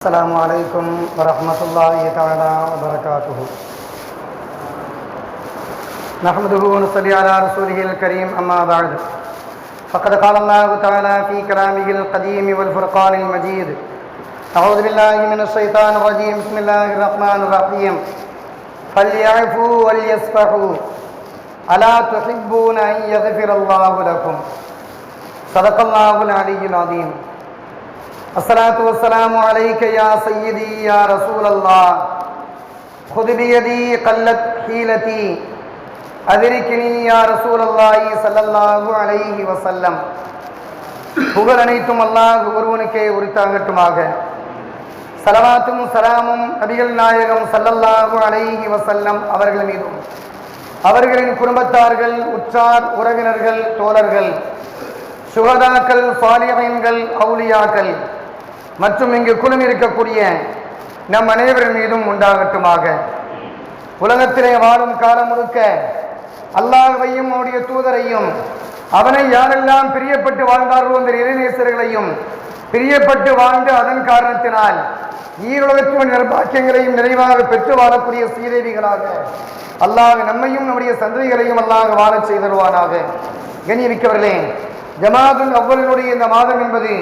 السلام عليكم ورحمة الله تعالى وبركاته. نحمده ونصلي على رسوله الكريم أما بعد. فقد قال الله تعالى في كلامه القديم والفرقان المجيد أعوذ بالله من الشيطان الرجيم بسم الله الرحمن الرحيم. فليعفوا وليصفحوا ألا تحبون أن يغفر الله لكم؟ صدق الله العلي العظيم. الصلاة والسلام عليك يا سيدي يا رسول الله خذ بيدي قلت حيلتي أدركني يا رسول الله صلى الله عليه وسلم புகழ் அனைத்தும் அல்லாஹ் ஒருவனுக்கே உரித்தாகட்டுமாக சலவாத்தும் சலாமும் நபிகள் நாயகம் சல்லல்லாஹு அலைஹி வசல்லம் அவர்கள் மீதும் அவர்களின் குடும்பத்தார்கள் உற்றார் உறவினர்கள் தோழர்கள் சுகதாக்கள் சாலியன்கள் அவுலியாக்கள் மற்றும் இங்கு குழுமி இருக்கக்கூடிய நம் அனைவரின் மீதும் உண்டாகட்டுமாக. உலகத்திலே வாழும் காலம் முழுக்க அல்லாஹையும் அவருடைய தூதரையும் அவனை யாரெல்லாம் பிரியப்பட்டு வாழ்ந்தார்களோ அந்த இறைநேசர்களையும் பிரியப்பட்டு வாழ்ந்து அதன் காரணத்தினால் ஈருலகத்தின் நிர்பாக்கியங்களையும் நிறைவாக பெற்று வாழக்கூடிய சீதேவிகளாக அல்லாஹ் நம்மையும் நம்முடைய சந்ததிகளையும் அல்லாஹ் வாழச் செய்தருவானாக. கண்ணியமிக்கவர்களே ஜமாதுல் அவ்வளினுடைய இந்த மாதம் என்பது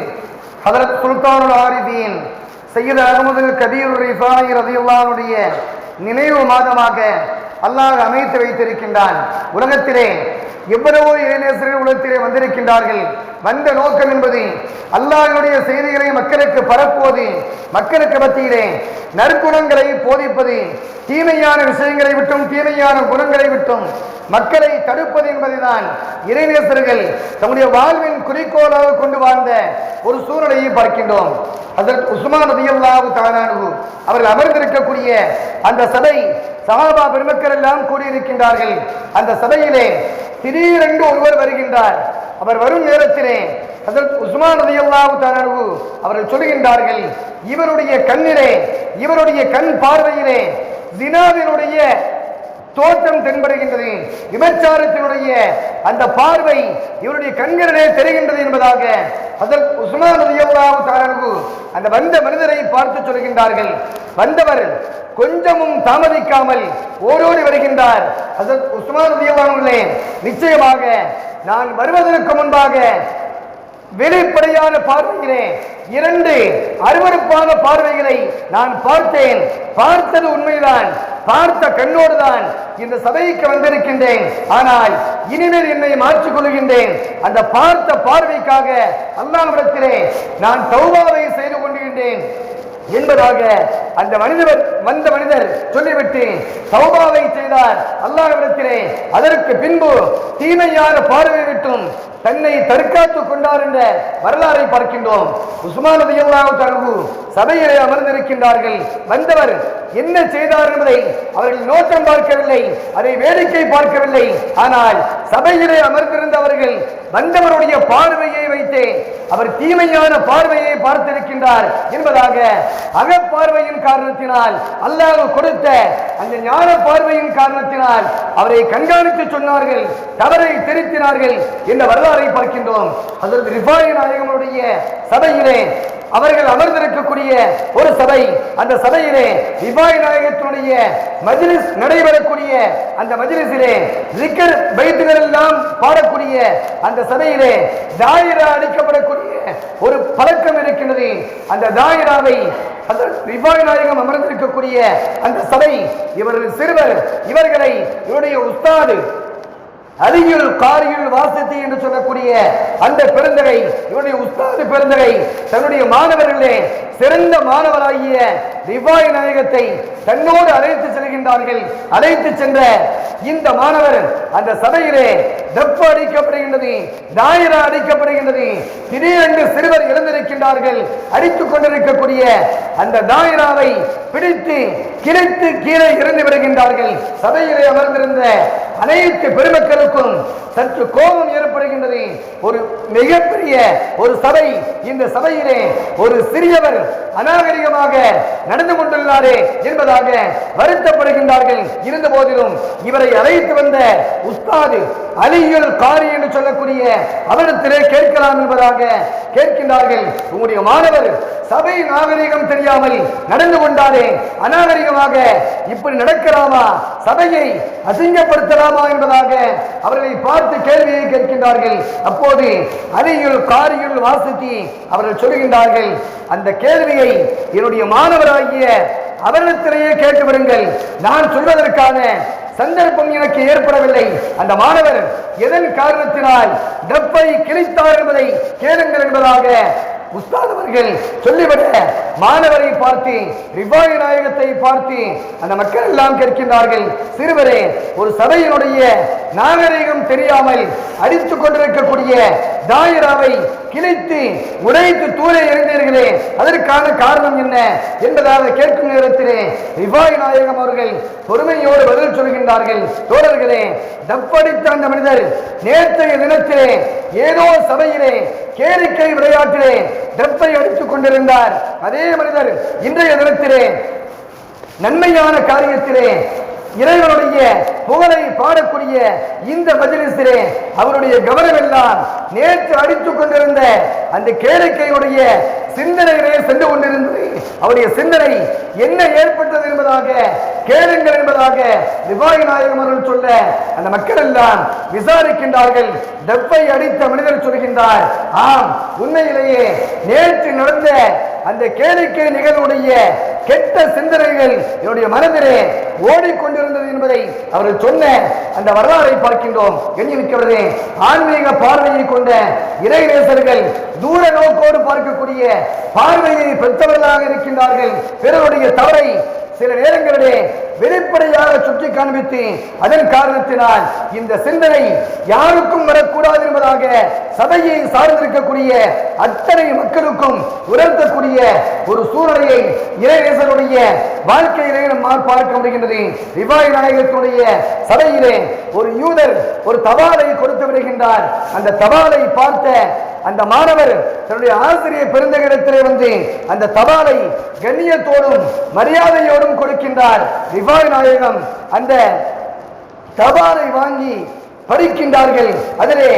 ஹதரத் சுல்தானுல் ஆரிதீன் சையது அகமது கபீர் ரிஃபாய் ரதியுல்லானுடைய நினைவு மாதமாக அல்லாஹ் அமைத்து வைத்திருக்கின்றான். உலகத்திலே எவ்வளவோ இளைஞர்கள் உலகத்திலே வந்திருக்கின்றார்கள். வந்த நோக்கம் என்பது அல்லாஹனுடைய செய்திகளை மக்களுக்கு பரப்புவது மக்களுக்கு மத்தியிலே நற்குணங்களை போதிப்பது தீமையான விஷயங்களை விட்டும் தீமையான குணங்களை விட்டும் மக்களை தடுப்பது என்பதுதான் இறைநேசர்கள் தம்முடைய வாழ்வின் குறிக்கோளாக கொண்டு வாழ்ந்த ஒரு சூழலையும் பார்க்கின்றோம். அதற்கு உஸ்மான் ரதியல்லாவு தானானு அவர்கள் அமர்ந்திருக்கக்கூடிய அந்த சபை சகாபா பெருமக்கள் எல்லாம் கூடியிருக்கின்றார்கள். அந்த சபையிலே திடீரென்று ஒருவர் வருகின்றார். அவர் வரும் நேரத்திலே அதற்கு உஸ்மான் ரதியல்லாவு தானானு அவர்கள் சொல்கின்றார்கள் இவருடைய கண்ணிலே இவருடைய கண் பார்வையிலே ஜினாவினுடைய தோற்றம் தென்படுகின்றது. விபச்சாரத்தினுடைய அந்த பார்வை இவருடைய கண்களிலே தெரிகின்றது என்பதாக அதற்கு உஸ்மான் ரலியல்லாஹு தஆலா அந்த வந்த மனிதரை பார்த்து சொல்கின்றார்கள். வந்தவர் கொஞ்சமும் தாமதிக்காமல் ஓடோடி வருகின்றார். அதற்கு உஸ்மான் ரலியல்லாஹு நிச்சயமாக நான் வருவதற்கு முன்பாக வெளிப்படையான பார்வையிலே இரண்டு அருவருப்பான பார்வைகளை நான் பார்த்தேன். பார்த்தது உண்மைதான். பார்த்த கண்ணோடுதான் இந்த சபைக்கு வந்திருக்கின்றேன். ஆனால் இனிமேல் என்னை மாற்றிக் கொள்கின்றேன் அந்த பார்த்த பார்வைக்காக அல்லாவிடத்திலே நான் தௌபாவை செய்து கொண்டிருந்தேன். என்பதாக அந்த மனிதர் வந்த மனிதர் சொல்லிவிட்டு சௌபாவை செய்தார். அல்லாஹ்விடத்திலே அதற்கு பின்பு தீமையான பார்வை விட்டும் தன்னை தற்காத்துக் கொண்டார் என்ற வரலாறை பார்க்கின்றோம். உஸ்மான் ரலியல்லாஹு சபையிலே அமர்ந்திருக்கின்றார்கள். வந்தவர் என்ன செய்தார் என்பதை அவர்கள் நோக்கம் பார்க்கவில்லை. அதை வேடிக்கை பார்க்கவில்லை. ஆனால் சபையிலே அமர்ந்திருந்தவர்கள் வந்தவருடைய பார்வையை வைத்தே அவர் தீமையான பார்வையை பார்த்திருக்கின்றார் என்பதாக அகப்பார்வையின் காரணத்தினால் அல்லாஹ் கொடுத்த அந்த ஞான பார்வையின் காரணத்தினால் அவரை கண்காணித்து சொன்னார்கள் தவறை திருத்தினார்கள் என்ற வரலாறை பார்க்கின்றோம். அதற்கு ரிஃபாய் நாயகனுடைய சபையிலே அவர்கள் அமர்ந்திருக்கக்கூடிய ஒரு சபை. அந்த சபையிலே விபாய் நாயகத்தினுடைய மஜ்லிஸ் நடைபெறக்கூடிய அந்த மஜ்லிஸிலே ரிக்கர் வைத்துகள் எல்லாம் பாடக்கூடிய அந்த சபையிலே தாயிரா அளிக்கப்படக்கூடிய ஒரு பழக்கம் இருக்கின்றது. அந்த தாயிராவை அந்த ரிபாய் நாயகம் அமர்ந்திருக்கக்கூடிய அந்த சபை. இவர்கள் சிறுவர். இவர்களை இவருடைய உஸ்தாது அருகில் காரியல் வாசித்து என்று சொல்லக்கூடிய அந்த பெருந்தகை இவருடைய உஸ்தாது பெருந்தகை தன்னுடைய மாணவர்களே சிறந்த மாணவராகிய ரிவாய் நாயகத்தை தன்னோடு அழைத்து செல்கின்றார்கள். அழைத்து சென்ற இந்த மாணவர் அந்த சபையிலே வெப்ப அடிக்கப்படுகின்றது ஞாயிறு அடிக்கப்படுகின்றது திடீரென்று சிறுவர் எழுந்திருக்கின்றார்கள். அடித்துக் கொண்டிருக்கக்கூடிய அந்த ஞாயிறாவை பிடித்து கிழித்து கீழே இறந்து விடுகின்றார்கள். சபையிலே அமர்ந்திருந்த அனைத்து பெருமக்களுக்கும் சற்று கோபம் ஏற்படுகின்றது. ஒரு மிகப்பெரிய ஒரு சபை இந்த சபையிலே ஒரு சிறியவர் அநாகரிகமாக நடந்து கொண்டுள்ளாரே என்பதாக வருத்தப்படுகின்றார்கள். இருந்த போதிலும் இவரை அழைத்து வந்த உஸ்தாது அலியுல் காரி என்று சொல்லக்கூடிய அவரிடத்திலே கேட்கலாம் என்பதாக கேட்கின்றார்கள். உங்களுடைய மாணவர் சபை நாகரிகம் தெரியாமல் நடந்து கொண்டாரே அநாகரிகமாக இப்படி நடக்கலாமா சபையை அசிங்கப்படுத்தலாமா என்பதாக அவர்களை பார்த்து கேள்வியை கேட்கின்றார்கள். அப்போது அலியுல் காரியுள் வாசித்தி அவர்கள் சொல்கின்றார்கள் அந்த கேள்வியை என்னுடைய மாணவராகிய அவரிடத்திலேயே கேட்டு விடுங்கள். நான் சொல்வதற்கான சந்தர்ப்பம் எனக்கு ஏற்படவில்லை. அந்த மாணவர் எதன் காரணத்தினால் டப்பை கிழித்தார் என்பதை கேளுங்கள் என்பதாக உஸ்தாத் அவர்கள் சொல்லிவிட மாணவரை பார்த்து ரிபாய் நாயகத்தை பார்த்து அந்த மக்கள் எல்லாம் கேட்கின்றார்கள். சிறுவரே ஒரு சபையினுடைய நாகரிகம் தெரியாமல் அடித்துக் கொண்டிருக்கக்கூடிய தாயிராவை கிழித்து உடைத்து தூரே எறிந்தீர்களே அதற்கான காரணம் என்ன என்பதாக கேட்கும் நேரத்திலே ரிவாய் நாயகம் அவர்கள் பொறுமையோடு பதில் சொல்கின்றார்கள். தோழர்களே தப்படித்த அந்த மனிதர் நேற்றைய தினத்திலே ஏதோ சபையிலே கேளிக்கை விளையாட்டிலே டப்பை அடித்துக் கொண்டிருந்தார். அதே மனிதர் இன்றைய தினத்திலே நன்மையான காரியத்திலே இறைவனுடைய புகழை பாடக்கூடிய இந்த மஜிலிசிலே அவருடைய கவனம் எல்லாம் நேற்று அடித்துக் கொண்டிருந்த அந்த கேளிக்கையுடைய சிந்தனைகளே சென்று கொண்டிருந்தது அவருடைய சிந்தனை என்ன ஏற்பட்டது என்பதாக கேளுங்கள் என்பதாக நிர்வாகி நாயகம் அவர்கள் சொல்ல அந்த மக்கள் எல்லாம் விசாரிக்கின்றார்கள். டப்பை அடித்த மனிதர் சொல்கின்றார் ஆம் உண்மையிலேயே நேற்று நடந்த அந்த கேளிக்கை நிகழ்வுடைய கெட்ட சிந்தனைகள் என்னுடைய மனதிலே ஓடிக்கொண்டிருந்தது என்பதை அவர்கள் சொன்ன அந்த வரலாறை பார்க்கின்றோம். எண்ணி ஆன்மீக பார்வையை கொண்ட இறைநேசர்கள் தூர நோக்கோடு பார்க்கக்கூடிய பார்வையை பெற்றவர்களாக இருக்கின்றார்கள். பிறருடைய தவறை சில நேரங்களிலே வெளிப்படையாக சுற்றி காண்பித்து அதன் காரணத்தினால் இந்த சிந்தனை யாருக்கும் வரக்கூடாது என்பதாக சபையை சார்ந்திருக்கக்கூடிய அத்தனை மக்களுக்கும் உணர்த்தக்கூடிய ஒரு சூழ்நிலையை இறைநேசருடைய வாழ்க்கையிலே நம்மால் பார்க்க முடிகின்றது. விவாய் நாயகத்துடைய சபையிலே ஒரு யூதர் ஒரு தபாலை கொடுத்து விடுகின்றார். அந்த தபாலை பார்த்த அந்த மாணவர் தன்னுடைய ஆசிரியர் பெருந்தகிடத்திலே வந்து அந்த தபாலை கண்ணியத்தோடும் மரியாதையோடும் கொடுக்கின்றார். ரிவாய் நாயகம் அந்த தபாலை வாங்கி படிக்கின்றார்கள். அதிலே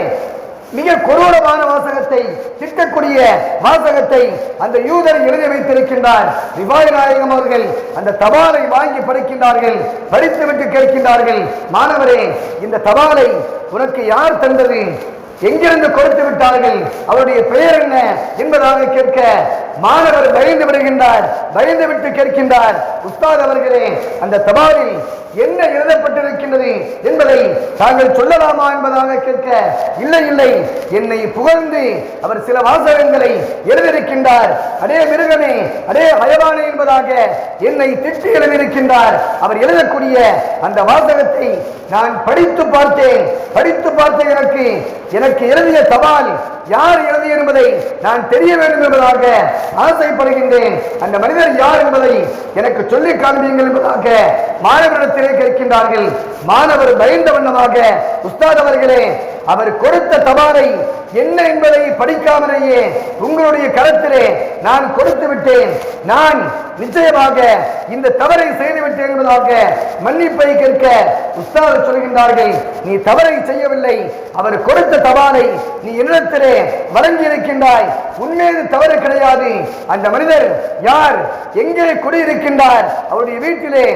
மிக கொடூரமான வாசகத்தை திட்டக்கூடிய வாசகத்தை அந்த யூதர் எழுதி வைத்திருக்கின்றார். ரிவாய் நாயகம் அவர்கள் அந்த தபாலை வாங்கி படிக்கின்றார்கள் படித்துவிட்டு கேட்கின்றார்கள் மாணவரே இந்த தபாலை உனக்கு யார் தந்தது? எங்கிருந்து கொடுத்து விட்டார்கள்? அவருடைய பெயர் என்ன என்பதாக கேட்க மாணவர் பயந்து விடுகின்றார் பயந்து விட்டு கேட்கின்றார் உஸ்தாத் அவர்களே அந்த தபாலில் என்ன எழுதப்பட்டிருக்கின்றது என்பதை தாங்கள் சொல்லலாமா என்பதாக கேட்க இல்லை இல்லை என்னை புகழ்ந்து அவர் சில வாசகங்களை எழுதியிருக்கின்றார். அடே மிருகனே அடே அயவானே என்பதாக என்னை திட்டி எழுதியிருக்கின்றார். அவர் எழுதக்கூடிய அந்த வாசகத்தை நான் படித்து பார்த்தேன். படித்து பார்த்த எனக்கு எனக்கு எழுதிய தபால் யார் எழுதிய என்பதை நான் தெரிய வேண்டும் என்பதாக ஆசைப்படுகின்றேன். அந்த மனிதர் யார் என்பதை எனக்கு சொல்லி காண்பீங்கள் என்பதாக மாணவரிடத்திலே கேட்கின்றார்கள். மாணவர் பயந்த வண்ணமாக உஸ்தாத் அவர்களே அவர் கொடுத்த தபாலை என்ன என்பதை படிக்காமலேயே உங்களுடைய கரத்திலே நான் கொடுத்து விட்டேன். நான் நிச்சயமாக இந்த தவறை செய்துவிட்டேன் என்பதாக மன்னிப்பை கேட்க உஸ்தாத் சொல்கின்றார்கள். நீ தவறை செய்யவில்லை. அவர் கொடுத்த தபாலை நீ என்னிடத்திலே வழங்கி இருக்கின்றாய் உண்மையது தவறு கிடையாது. அந்த மனிதர் யார்? எங்கே குடியிருக்கின்றார்? அவருடைய வீட்டிலே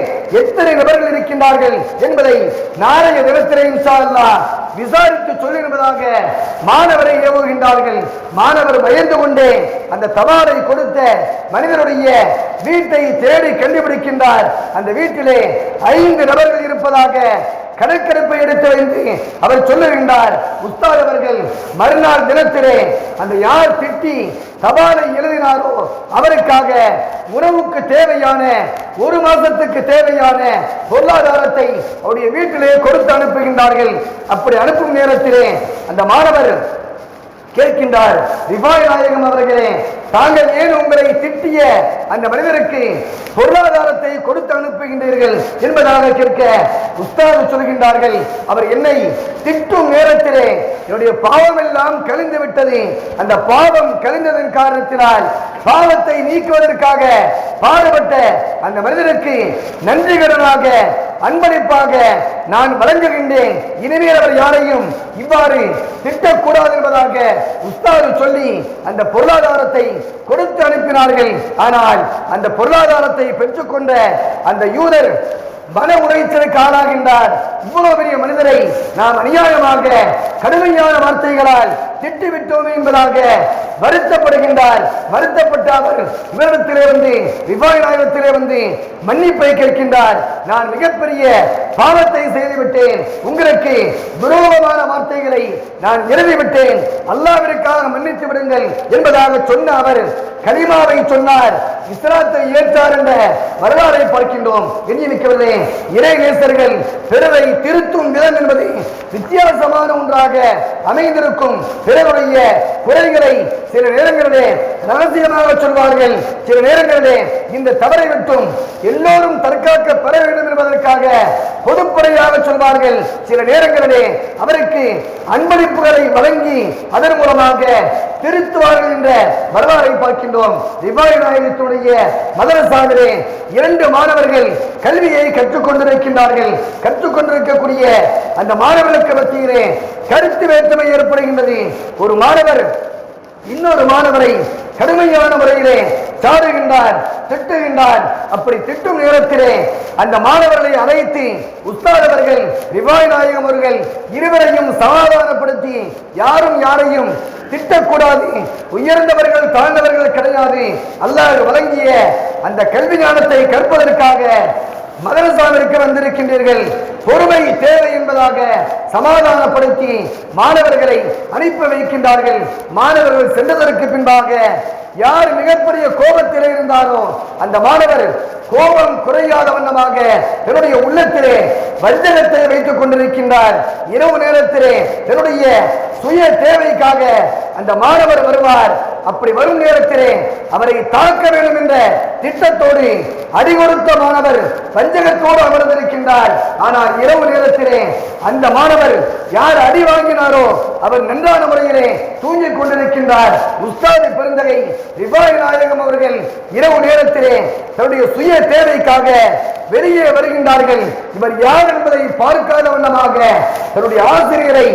எத்தனை நபர்கள் இருக்கின்றார்கள் என்பதை நாளைய தினத்திலே இன்ஷா விசாரித்து சொல்லியிருப்பதாக மாணவரை ஏவுகின்றார்கள். மாணவர் பயந்து கொண்டே அந்த தபாலை கொடுத்த மனிதனுடைய வீட்டை தேடி கண்டுபிடிக்கின்றார். அந்த வீட்டிலே ஐந்து நபர்கள் இருப்பதாக கணக்கெடுப்பை எடுத்து வைத்து அவர் சொல்லுகின்றார் உஸ்தாத் அவர்கள் மறுநாள் தினத்திலே அந்த யார் திட்டி தபாலை எழுதினாரோ அவருக்காக உணவுக்கு தேவையான ஒரு மாதத்துக்கு தேவையான பொருளாதாரத்தை அவருடைய வீட்டிலே கொடுத்து அனுப்புகின்றார்கள். அப்படி அனுப்பும் நேரத்திலே அந்த மாணவர் கேட்கின்றார் ரிபாய் நாயகம் அவர்களே தாங்கள் ஏன் உங்களை திட்டிய அந்த மனிதருக்கு பொருளாதாரத்தை கொடுத்து அனுப்புகின்றீர்கள் என்பதாக கேட்க உஸ்தாது சொல்கின்றார்கள் அவர் என்னை திட்டும் நேரத்திலே என்னுடைய பாவம் எல்லாம் கழிந்து விட்டது. அந்த பாவம் கழிந்ததன் காரணத்தினால் பாவத்தை நீக்குவதற்காக பாடுபட்ட அந்த மனிதருக்கு நன்றிகரனாக அன்பளிப்பாக நான் வழங்குகின்றேன். இனிமேல் அவர் யாரையும் இவ்வாறு திட்டக்கூடாது என்பதாக உஸ்தாது சொல்லி அந்த பொருளாதாரத்தை கொடுத்து அனுப்பினார்கள். ஆனால் அந்த பொருளாதாரத்தை பெற்றுக்கொண்ட அந்த யூதர் மன உளைச்சலுக்கு ஆளாகின்றார். இவ்வளவு பெரிய மனிதரை நாம் அநியாயமாக கடுமையான வார்த்தைகளால் திட்டிவிட்டோம் என்பதாக வருத்தப்படுகின்றார். வருத்தப்பட்ட அவர் இவரிடத்திலே வந்து விவாக வந்து மன்னிப்பை கேட்கின்றார். நான் மிகப்பெரிய பாவத்தை செய்துவிட்டேன். உங்களுக்கு துரோகமான வார்த்தைகளை நான் எழுதிவிட்டேன் அல்லாவிற்காக மன்னித்து விடுங்கள் என்பதாக சொன்ன அவர் கலிமாவை சொன்னார். இஸ்லாத்தை ஏற்றார் என்ற வரலாறை பார்க்கின்றோம். எண்ணி நிற்கவில்லை. இறை நேசர்கள் பிறரை திருத்தும் விதம் என்பது வித்தியாசமான ஒன்றாக அமைந்திருக்கும். பிறருடைய குறைகளை சில நேரங்களிலே ரகசியமாக சொல்வார்கள். சில நேரங்களிலே இந்த தவறை விட்டும் எல்லோரும் தற்காக்க பெற வேண்டும் என்பதற்காக பொதுப்படையாக சொல்வார்கள். சில நேரங்களிலே அவருக்கு அன்பளிப்புகளை வழங்கி அதன் மூலமாக திருத்துவார்கள் என்ற வரலாறை பார்க்கின்றோம். திவாய் நாயகத்துடைய மதரசாவிலே இரண்டு மாணவர்கள் கல்வியை கற்றுக்கொண்டிருக்கின்றார்கள். கற்றுக்கொண்டிருக்கக்கூடிய அந்த மாணவர்களுக்கு மத்தியிலே கருத்து வேற்றுமை ஏற்படுகின்றது. ஒரு மாணவர் இன்னொரு மாணவரை கடுமையான முறையிலே சாடுகின்றான் திட்டுகின்றார் அப்படி திட்டும் நேரத்திலே அந்த மாணவர்களை அழைத்து உஸ்தாத் அவர்கள் ரிவாய் நாயகம் அவர்கள் இருவரையும் சமாதானப்படுத்தி யாரும் யாரையும் திட்டக்கூடாது உயர்ந்தவர்கள் தாழ்ந்தவர்கள் கிடையாது. அல்லாஹ் வழங்கிய அந்த கல்வி ஞானத்தை கற்பதற்காக மதரசாவிற்கு வந்திருக்கின்றீர்கள். பொறுமை தேவை என்பதாக சமாதானப்படுத்தி மாணவர்களை அனுப்பி வைக்கின்றார்கள். மாணவர்கள் சென்றதற்கு பின்பாக யார் மிகப்பெரிய கோபத்தில் இருந்தாரோ அந்த மாணவர் கோபம் குறையாத வண்ணமாக என்னுடைய உள்ளத்திலே வஞ்சகத்தை வைத்துக் கொண்டிருக்கின்றார். இரவு நேரத்திலே என்னுடைய சுய தேவைக்காக அந்த மாணவர் வருவார். அப்படி வரும் நேரத்திலே அவரை தாக்க வேண்டும் என்ற திட்டத்தோடு அடிகொடுத்த மாணவர் வஞ்சகத்தோடு அமர்ந்திருக்கின்றார். ஆனால் இரவு நேரத்திலே அந்த மாணவர் யார் அடி வாங்கினாரோ அவர் நன்றான முறையிலே தூங்கிக் கொண்டிருக்கின்றார். உஸ்தாதி பெருந்தகை ரிபாய் நாயகம் அவர்கள் இரவு நேரத்திலே தன்னுடைய சுய தேவைக்காக வெளியே வருகின்றார்கள். இவர் யார் என்பதை பார்க்காத வண்ணமாக தன்னுடைய ஆசிரியரை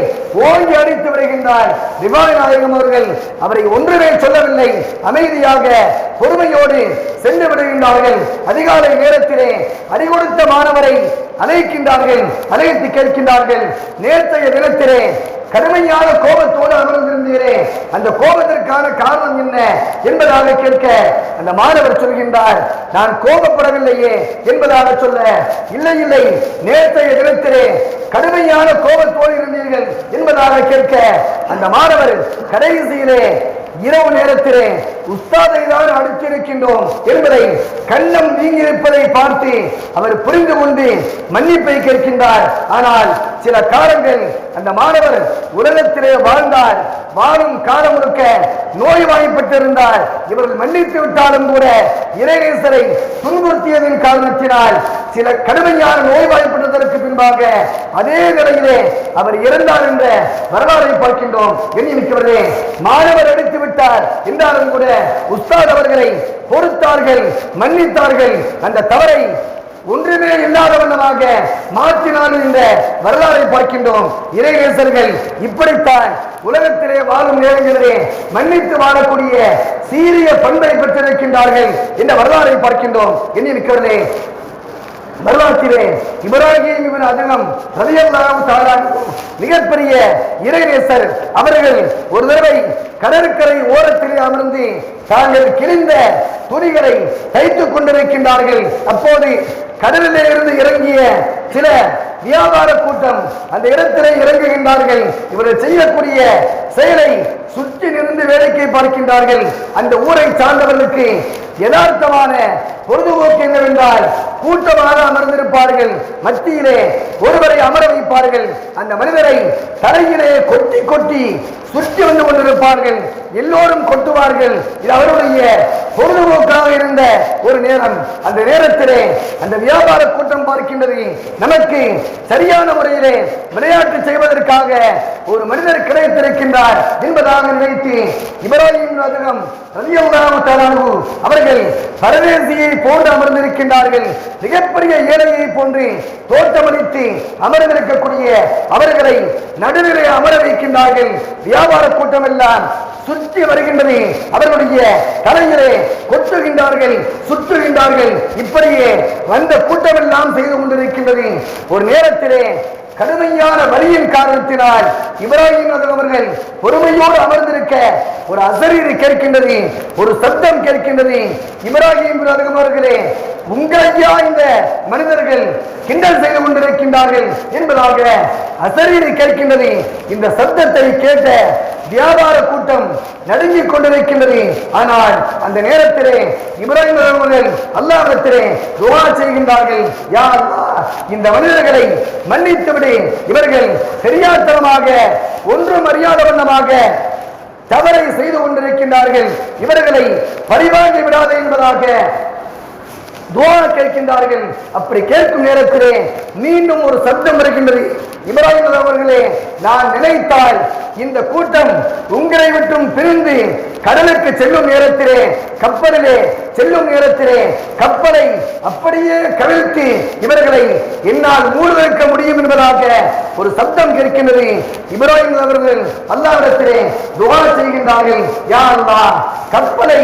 ஓங்கி அடித்து வருகின்றார். ரிபாய் நாயகம் அவர்கள் அவரை ஒன்றுமே சொல்லவில்லை. அமைதியாக பொறுமையோடு சென்று விடுகின்றார்கள். அதிகாலை நேரத்திலே அடிகொடுத்த மாணவரை அழைக்கின்றார்கள் அழைத்து கேட்கின்றார்கள். நேற்றைய தினத்திலே கடுமையான கோபத்தோடு அமர்ந்திருந்தீரே. அந்த கோபத்திற்கான காரணம் என்ன என்பதாக கேட்க அந்த மாணவர் சொல்கின்றார் நான் கோபப்படவில்லையே என்பதாக சொல்ல இல்லை இல்லை நேற்றைய தினத்திலே கடுமையான கோபத்தோடு இருந்தீர்கள் என்பதாக கேட்க அந்த மாணவர் கடைசியிலே இரவு நேரத்திலே உஸ்தாதை தான் அடித்திருக்கின்றோம் என்பதை கண்ணம் நீங்கியிருப்பதை பார்த்து அவர் புரிந்து கொண்டு மன்னிப்பை கேட்கின்றார். ஆனால் சில காலங்கள் அந்த மாணவர் உலகத்திலே வாழ்ந்தார். வாழும் காலம் முழுக்க நோய்வாய்ப்பட்டிருந்தார். இவர்கள் மன்னித்து விட்டாலும் கூட இறைநேசரை துன்புறுத்தியதன் காரணத்தினால் சில கடுமையான நோய்வாய்ப்பட்டதற்கு பின்பாக அதே நிலையிலே அவர் இறந்தார் என்ற வரலாறை பார்க்கின்றோம். எண்ணி மிக்கவர்களே மாணவர் அடித்து விட்டார். என்றாலும் கூட உஸ்தாத் அவர்களை பொறுத்தார்கள் மன்னித்தார்கள். அந்த தவறை ஒன்றுமே இல்லாத வண்ணமாக மாற்றினாலும் இந்த வரலாறை பார்க்கின்றோம். இறைநேசர்கள் இப்படித்தான் உலகத்திலே வாழும் நேரங்களிலே மன்னித்து வாழக்கூடிய சீரிய பண்பை பெற்றிருக்கின்றார்கள். என்ற வரலாறை பார்க்கின்றோம். எண்ணி நிற்கிறதே வரலாற்றிலே இப்ராஹிம் இவன் அதிகம் ரலியல்லாஹு தஆலா மிகப்பெரிய இறைநேசர். அவர்கள் ஒரு தடவை கடற்கரை ஓரத்திலே அமர்ந்து தாங்கள் கிழிந்த துணிகளை தைத்துக் கொண்டிருக்கின்றார்கள். அப்போது கடலிலே இருந்து இறங்கிய சில வியாபார கூட்டம் அந்த இடத்திலே இறங்குகின்றார்கள். இவர்கள் செய்யக்கூடிய செயலை சுற்றி நின்று வேடிக்கை பார்க்கின்றார்கள். அந்த ஊரை சார்ந்தவர்களுக்கு யதார்த்தமான பொழுதுபோக்கு என்னவென்றால் கூட்டமாக அமர்ந்திருப்பார்கள். மத்தியிலே ஒருவரை அமர வைப்பார்கள். அந்த மனிதரை தலையிலே கொட்டி கொட்டி சுற்றி வந்து கொண்டிருப்பார்கள். எல்லோரும் கொட்டுவார்கள். இது அவருடைய பொழுதுபோக்காக இருந்த ஒரு நேரம். அந்த நேரத்திலே அந்த வியாபார கூட்டம் பார்க்கின்றது. நமக்கு சரியான முறையிலே விளையாட்டு செய்வதற்காக ஒரு மனிதர் கிடைத்திருக்கின்றார் என்பதாக நினைத்து இப்ராஹிம் ரதகம் ரலியல்லாஹு அவர்கள் பரதேசியை போன்று அமர்ந்திருக்கின்றார்கள். மிகப்பெரிய ஏழையை போன்று தோற்றமளித்து அமர்ந்திருக்கக்கூடிய அவர்களை நடுநிலை அமர வைக்கின்றார்கள். வியாபார கூட்டம் எல்லாம் சுற்றி வருகின்றது அவர்களுடைய தலையிலே கொட்டுகின்றார்கள் சுற்றுகின்றார்கள் இப்படியே வந்த கூட்டம் எல்லாம் செய்து கொண்டிருக்கின்றது. ஒரு நேரத்திலே கடுமையான வழியின் காரணத்தினால் இப்ராஹிம் அவர்கள் பொறுமையோடு அமர்ந்திருக்க ஒரு அசரீர் கேட்கின்றது ஒரு சத்தம் கேட்கின்றது. இப்ராஹிம் அவர்களே உங்களையா இந்த மனிதர்கள் கிண்டல் செய்து கொண்டிருக்கின்றார்கள் என்பதாக அசரீர் கேட்கின்றது. இந்த சத்தத்தை கேட்ட வியாபார கூட்டம் நடுங்கிக் கொண்டிருக்கின்றது. ஆனால் அந்த நேரத்திலே இப்ராஹிம் அவர்கள் அல்லாஹ்விடத்திலே துவா செய்கின்றார்கள். யார் இந்த மனிதர்களை மன்னித்துவிடு இவர்கள் தெரியாதனமாக ஒன்றும் அறியாத வண்ணமாக தவறை செய்து கொண்டிருக்கின்றார்கள். இவர்களை பரிவாங்கி விடாதே என்பதாக துவா கேட்கின்றார்கள். அப்படி கேட்கும் நேரத்திலே மீண்டும் ஒரு சப்தம் இருக்கின்றது இப்ராஹிம் அவர்களே நான் நினைத்தால் இந்த கூட்டம் உங்களை விட்டும் பிரிந்து கடலுக்கு செல்லும் நேரத்திலே கப்பலிலே செல்லும் நேரத்திலே கப்பலை அப்படியே கவிழ்த்து இவர்களை என்னால் மூழ்கடிக்க முடியும் என்பதாக ஒரு சப்தம் கேட்கின்றது. இப்ராஹிம் அவர்கள் அல்லாவிடத்திலே துவா செய்கின்றார்கள். யா கப்பலை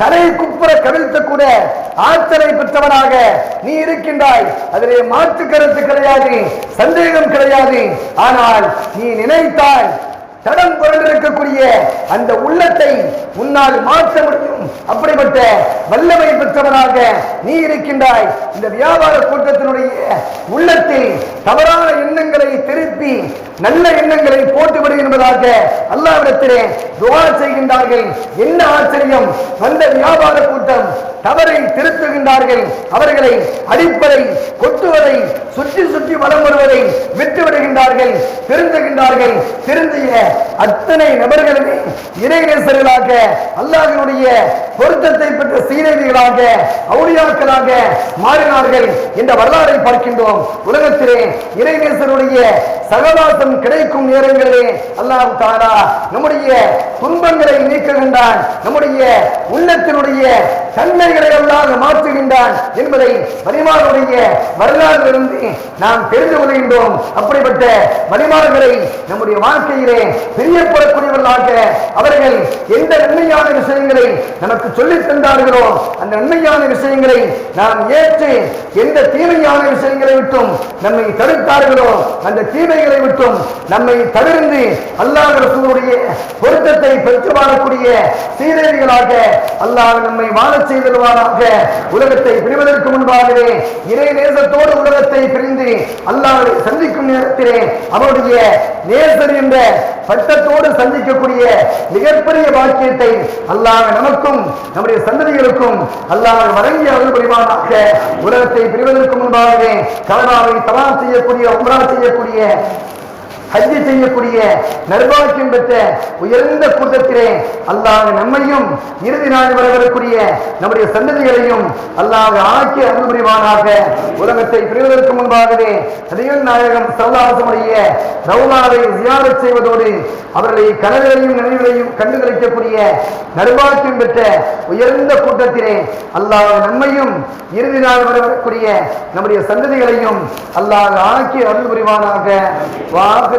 தலை குப்புற கவிழ்த்த கூட ஆற்றலை பெற்றவனாக நீ இருக்கின்றாய். அதிலே மாற்று கருத்து கிடையாது சந்தேகம் கிடையாது. ஆனால் நீ நினைத்தாய் தடம் புரண்டிருக்கக்கூடிய அந்த உள்ளத்தை உன்னால் மாற்ற முடியும். அப்படிப்பட்ட வல்லமை பெற்றவனாக நீ இருக்கின்றாய். இந்த வியாபார கூட்டத்தினுடைய உள்ளத்தில் தவறான எண்ணங்களை திருப்பி நல்ல எண்ணங்களை போட்டு விடு என்பதாக அல்லாவிடத்திலே துவா செய்கின்றார்கள். என்ன ஆச்சரியம்? வந்த வியாபார கூட்டம் தவறை திருத்துகின்றார்கள். அவர்களை அடிப்பதை கொட்டுவதை சுற்றி சுற்றி வளம் வருவதை விட்டு விடுகின்றார்கள் திருந்துகின்றார்கள். திருந்திய அத்தனை நபர்களுமே இறைநேசர்களாக அல்லாஹினுடைய பொருத்தத்தை பெற்ற சீரடிகளாக அவுளியாக்களாக மாறினார்கள். என்ற வரலாறை பார்க்கின்றோம். உலகத்திலே இறைநேசருடைய சகவாசம் கிடைக்கும் நேரங்களிலே அல்லாம் தாரா நம்முடைய துன்பங்களை நீக்குகின்றான். நம்முடைய உள்ளத்தினுடைய தன்மைகளை எல்லாம் மாற்றுகின்றான் என்பதை வலிமாருடைய வரலாற்றிலிருந்து நாம் தெரிந்து கொள்கின்றோம். அப்படிப்பட்ட வலிமார்களை நம்முடைய வாழ்க்கையிலே பிரியப்படக்கூடியவர்களாக அவர்கள் எந்த நன்மையான விஷயங்களை நமக்கு சொல்லித் தந்தார்களோ அந்த நன்மையான விஷயங்களை நாம் ஏற்று எந்த தீமையான விஷயங்களை விட்டும் நம்மை தடுத்தார்களோ அந்த தீமைகளை விட்டும் நம்மை தவிர்ந்து அல்லாஹ் ரசூலுடைய பொருத்தத்தை பெற்று வாழக்கூடிய சீரேவிகளாக அல்லாஹ் நம்மை வாழச் செய்திருவாராக உலகத்தை பிரிவதற்கு முன்பாகவே இறை நேசத்தோடு உலகத்தை பிரிந்து அல்லாவை சந்திக்கும் நேரத்திலே அவருடைய நேசர் என்ற பட்டத்தோடு சந்திக்கக்கூடிய மிகப்பெரிய பாக்கியத்தை அல்லாஹ் நமக்கும் நம்முடைய சந்ததிகளுக்கும் அல்லாஹ் வழங்கி அருள் புரிவானாக. உலகத்தை பிரிவதற்கு முன்பாகவே கனடாவை தலா செய்யக்கூடிய உம்ரா செய்யக்கூடிய ஹஜ்ஜி செய்யக்கூடிய நர்பாக்கியம் பெற்ற உயர்ந்த கூட்டத்திலே அல்லாத நம்மையும் இறுதி நாள் வரவிருக்கூடிய நம்முடைய சந்ததிகளையும் அல்லாத ஆக்கி அருள் புரிவானாக. உலகத்தை பிரிவதற்கு முன்பாகவே நபிகள் நாயகம் சல்லாசமுடைய ரவுலாவை ஜியாரத் செய்வதோடு அவர்களை கனவுகளையும் நினைவுகளையும் கண்டு கழிக்கக்கூடிய நர்பாக்கியம் பெற்ற உயர்ந்த கூட்டத்திலே அல்லாத நம்மையும் இறுதி நாள் வரக்கூடிய நம்முடைய சந்ததிகளையும் அல்லாத ஆக்கி அருள் புரிவானாக. வாக்கு